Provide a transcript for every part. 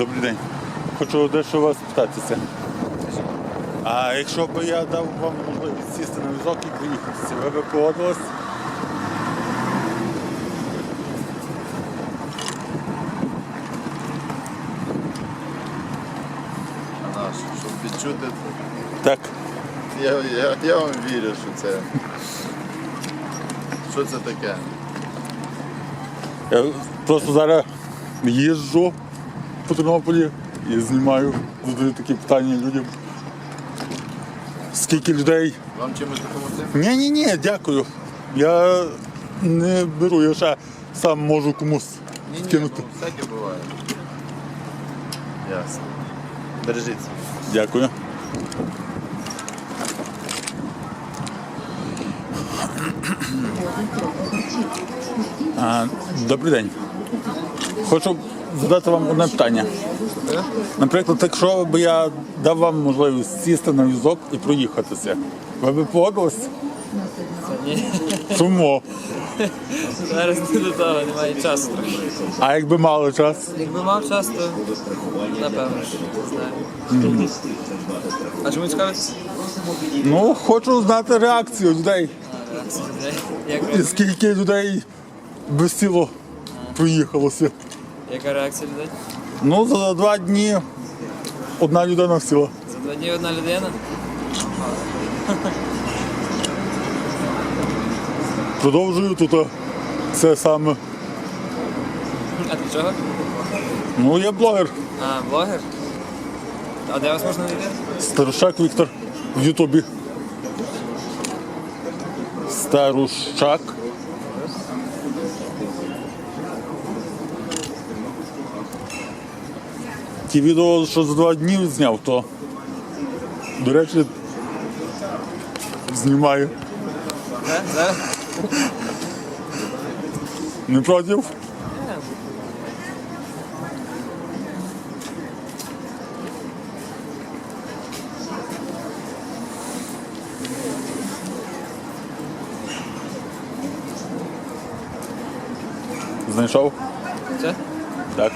Добрий день. Хочу дещо вас питатися. А якщо б я дав вам можливість сісти на візок і проїхатися, ви б погодились? Щоб відчути. Так. Я, я, я вам вірю, що це. Що це таке? Я просто зараз їжджу по Тернополі і знімаю, задаю такі питання людям. Скільки людей? Вам чимось допомогти? Ні, ні, ні, дякую. Я не беру, я ще сам можу комусь Ні, ні, скинути. ну, всяке буває. Ясно. Бережіться. Дякую. А, добрий день. Хочу задати вам одне питання. Наприклад, якщо б я дав вам можливість сісти на візок і проїхатися, ви б погодились? Чому? зараз не до того, немає часу трохи. А якби мали час? Якби мав час, то напевно, не знаю. А чому цікавитися? Ну, хочу знати реакцію людей. Як І скільки людей без тіло проїхалося. Яка реакція людей? Ну, за два дні одна людина сіла. За два дні одна людина? Продовжую тут а, це саме. А для чого? Ну, я блогер. А, блогер? А де вас можна знайти? Старушак Віктор в Ютубі. Старушак. Ті відео, що за два дні зняв, то, до речі, знімаю. Не проти? Знайшов? Все? Так.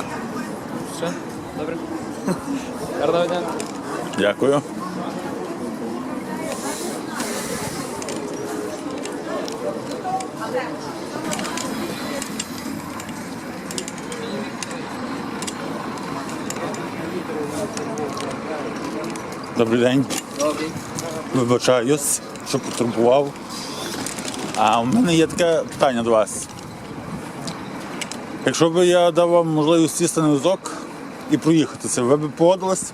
Що? Добре. Гарного дня. Дякую. Добрий день. Добрий. Вибачаюсь, що потурбував. А у мене є таке питання до вас. Якщо б я дав вам можливість сісти на візок і проїхатися, ви б погодились?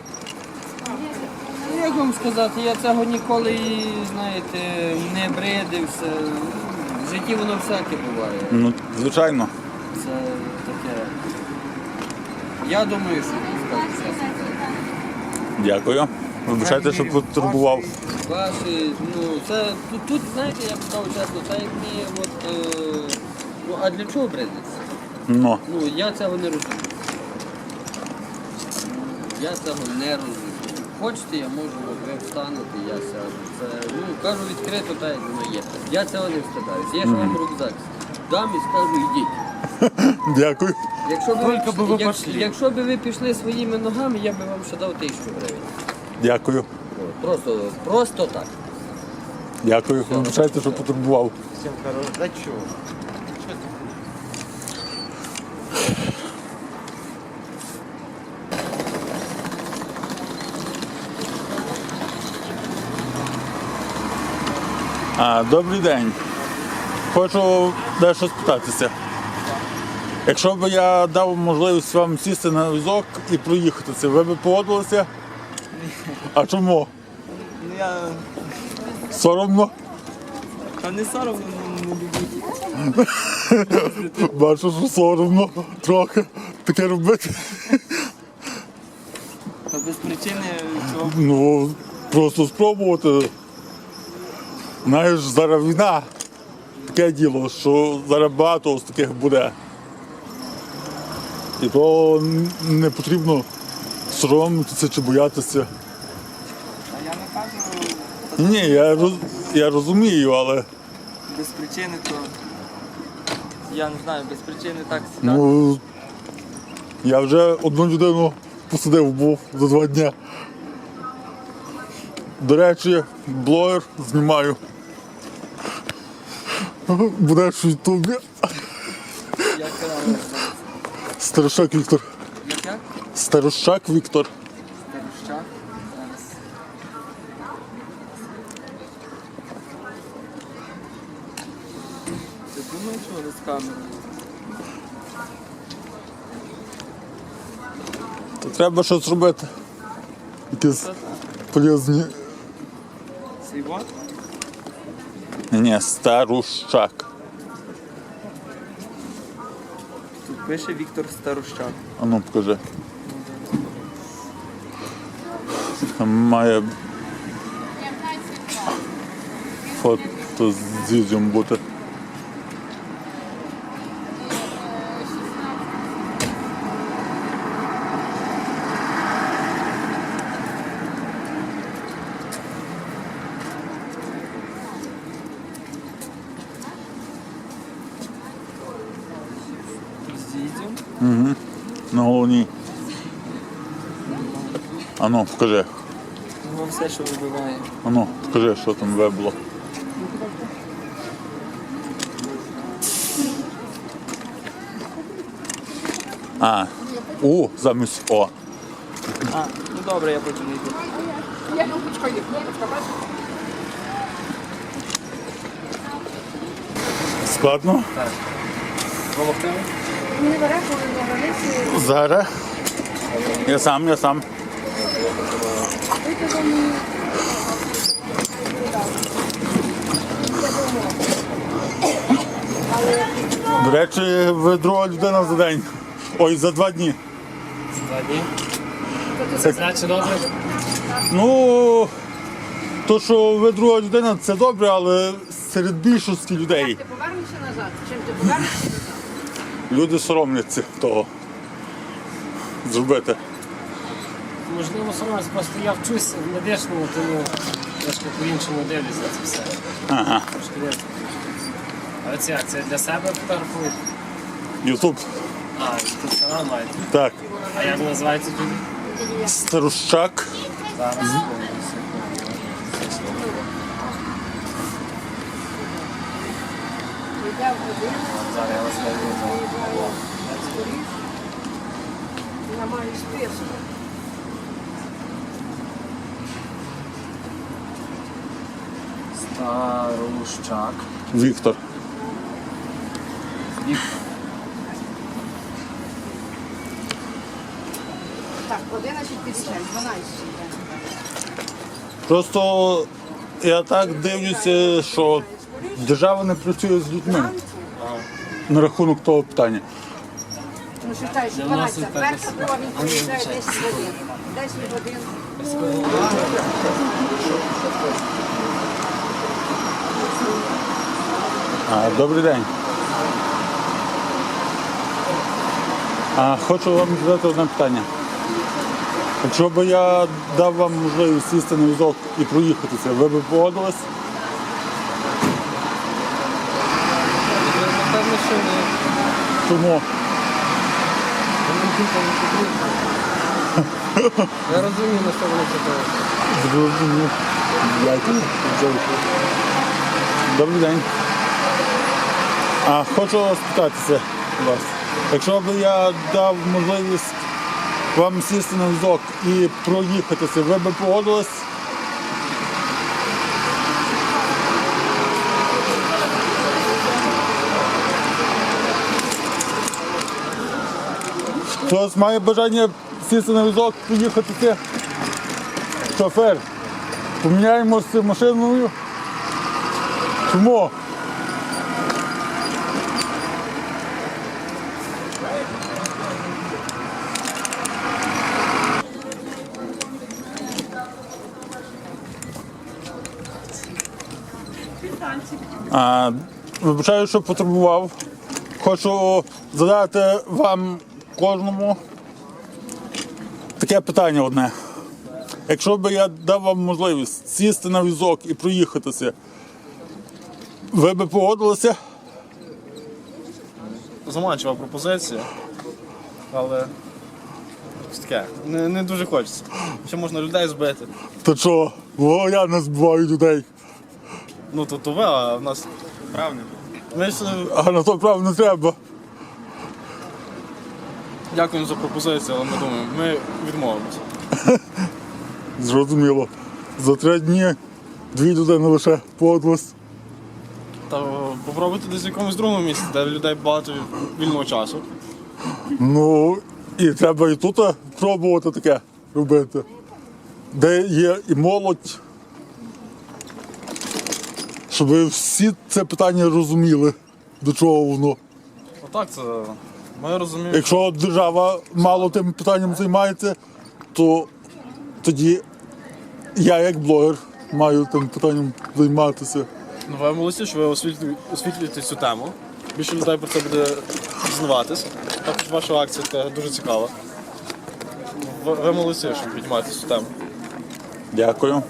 Ну, Як вам сказати, я цього ніколи, знаєте, не бредився. В житті воно всяке буває. Ну, звичайно. Це таке. Я думаю, що чесно. Дякую. Вибачайте, що потурбував. Ваші, ну, це тут, тут, знаєте, я б сказав чесно, це як мені от, е, ну, а для чого бредиться? Ну, Ну, я цього не розумію. Я цього не розумію. Хочете, я можу, ви встанете, я сяду. Це, ну, кажу відкрито, так як воно є. Я цього не встидаюся. Я ж вам рюкзак дам і скажу, йдіть. дякую. Якщо б ви, Тільки би ви як- пішли. якщо б ви пішли своїми ногами, я б вам ще дав тисячу гривень. Дякую. От, Просто, просто так. Дякую. Вибачайте, що потурбував. Всім хорошо. Да чого? А, добрий день. Хочу дещо спитатися. Якщо б я дав можливість вам сісти на візок і проїхатися, ви б погодилися? А чому? Ну я Соромно? та не соромно не люблю. Бачу, що соромно трохи таке робити. Та без причини цього. Ну, просто спробувати. Знаєш, зараз війна. Таке діло, що зараз багато з таких буде. І то не потрібно соромитися чи боятися. А я не кажу Ні, я, роз, я розумію, але без причини, то я не знаю, без причини так сідати. ну, я вже одну людину посадив був за два дні. До речі, блогер знімаю. Будеш в Ютубі. Реально? Віктор. Як? Старощак Віктор. Старощак. Ти думаєш, що з камерою? То треба щось робити. Якісь полезні. Ні, ні, старущак. Тут пише Віктор Старощак. А ну покажи. Має фото з дідом бути. З дідьом. На головній. А ну, покажи. Його все, що вибиває. А ну, покажи, що там вебло. А, У замість О. А, ну добре, я потім йду. Складно? Так. Не бере, коли. Зараз. Я сам, я сам. До речі, ви друга людина за день. Ой, за два дні. За Два дні. Це значить добре. Ну, то, що ви друга людина, це добре, але серед більшості людей Ти повернешся назад? Чим ти повернешся назад? люди соромляться того зробити. Можливо, соромець, просто я вчусь в медичному, тому трошки по-іншому дивлюсь на це все. Ага. Трошки А це як? Це для себе фотографують? Ютуб. А, тут канал маєте. Так. А як називається тут? Старущак. Зараз. Зараз я вас знайду. вона має список. Старущак. Віктор. Так, 11.50, 12. Просто я так дивлюся, що держава не працює з людьми на рахунок того питання. Ну, считай, що 12. Перша друга він приїжджає 10 годин. 10 годин. А, добрий день. А, хочу вам задати одне питання. Якщо б я дав вам можливість сісти на візок і проїхатися, ви б погодились? Напевно, що ні. Тому Я розумію, на що вони чекають. зрозумів. Добрий день. А хочу спитатися вас. Якщо б я дав можливість вам сісти на візок і проїхатися, ви б погодились? Хтось має бажання сісти на візок, поїхатися? Шофер, поміняємося машиною. Чому? А, вибачаю, що потребував. Хочу задати вам кожному таке питання одне. Якщо б я дав вам можливість сісти на візок і проїхатися, ви б погодилися? заманчива пропозиція, але таке. Не, не дуже хочеться. Ще можна людей збити. То що? О, я не збиваю людей. Ну то то а в нас. Правильно. Ми ж е, А на то право не треба. дякуємо за пропозицію, але ми думаємо, ми відмовимося. Зрозуміло. За три дні дві людини лише подлость. Та е, попробуйте десь в якомусь другому місці, де людей багато вільного часу. Ну, і треба і тут пробувати таке робити. Де є і молодь. Щоб всі це питання розуміли, до чого воно. Отак це. Ми розуміємо. Якщо держава мало тим питанням займається, то тоді я як блогер маю тим питанням займатися. Ну, ви молодці, що ви освітлю- освітлюєте цю тему. Більше людей про це буде дізнаватись. Також ваша акція така дуже цікава. Ви, ви молодці, що піднімаєте цю тему. Дякую.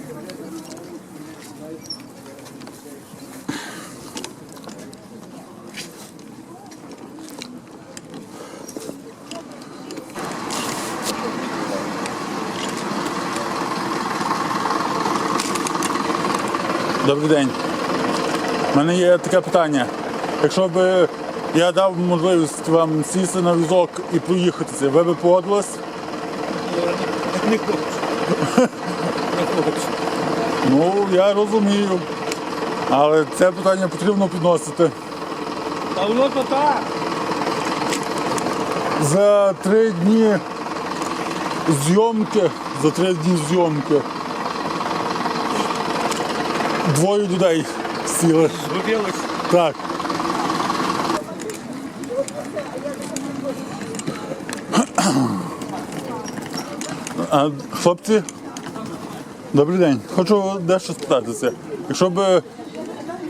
Добрий день. У мене є таке питання. Якщо б я дав можливість вам сісти на візок і проїхатися, ви б погодились? Ну, я розумію. Але це питання потрібно підносити. Та воно то так. За три дні зйомки, за три дні зйомки. Двоє людей сіли. Зробили. Так. А, хлопці, добрий день. Хочу дещо спитатися. Якщо б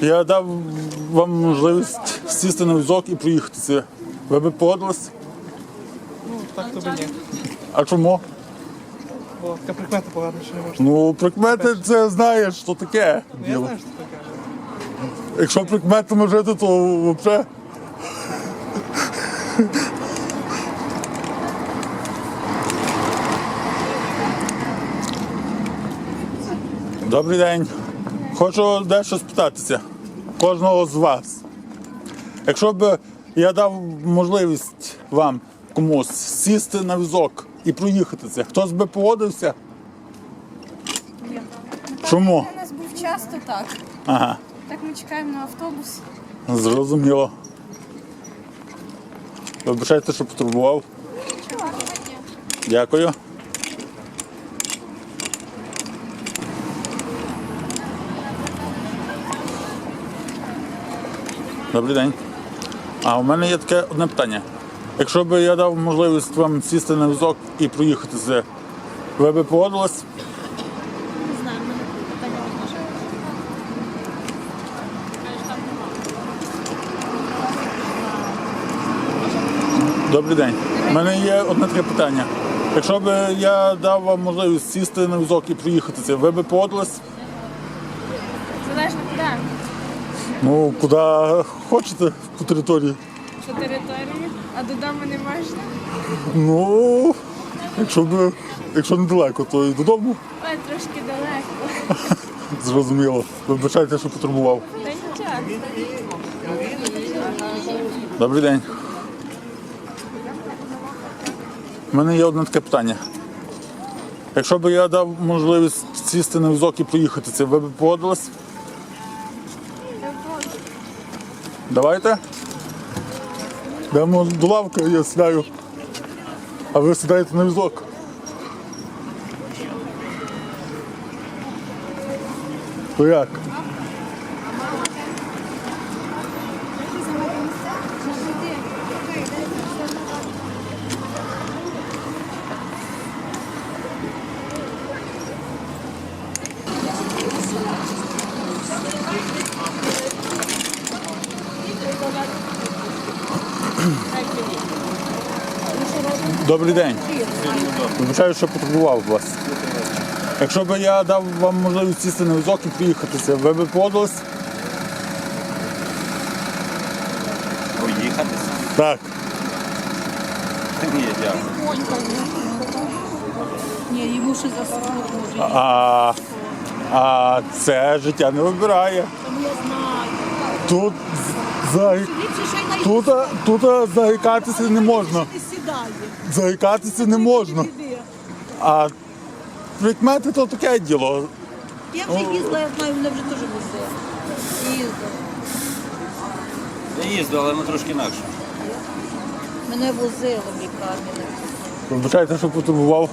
я дав вам можливість сісти на візок і проїхатися, ви б погодились? Так тобі ні. А чому? Така прикмета погана, що не можна. Ну, прикмети це знаєш, що таке. діло. що таке. Якщо прикметами жити, то взагалі. Добрий день. Хочу дещо спитатися кожного з вас. Якщо б я дав можливість вам комусь сісти на візок і проїхатися, хтось би погодився? Чому? У нас був часто так. Ага. Так ми чекаємо на автобус. Зрозуміло. Вибачайте, що потурбував. Дякую. Добрий день. А у мене є таке одне питання. Якщо б я дав можливість вам сісти на візок і проїхатися, ви б погодились? Не знаю, мене питання може. Добрий день. У мене є одне таке питання. Якщо б я дав вам можливість сісти на візок і проїхатися, ви б погодились? Залежно куди. Ну, куди хочете по території. По території, а додому не можна. Ну, якщо б, якщо недалеко, то і додому. Ой, трошки далеко. Зрозуміло. Вибачайте, що потурбував. Та нічого. Добрий день. У мене є одне таке питання. Якщо б я дав можливість сісти на візок і проїхатися, ви б погодились? Давайте. Йдемо до лавки, я сідаю. А ви сідаєте на візок. То як? Добрий день. Вибачаю, що потребував вас. Якщо б я дав вам можливість сісти на візок і приїхатися, ви б погодились? Поїхатися? Так. Ні, дякую. Ні, йому ще за. А, а це життя не вибирає. Тому я знаю. Тут за, тут, тут заїкатися не можна. Заїкатися не можна. А прикмети то таке діло. Я вже їздила, я знаю, мене вже теж возили. Їздила. Я їздив, але ми трошки інакше. Мене возили в лікарні. Вибачайте, що потурбував.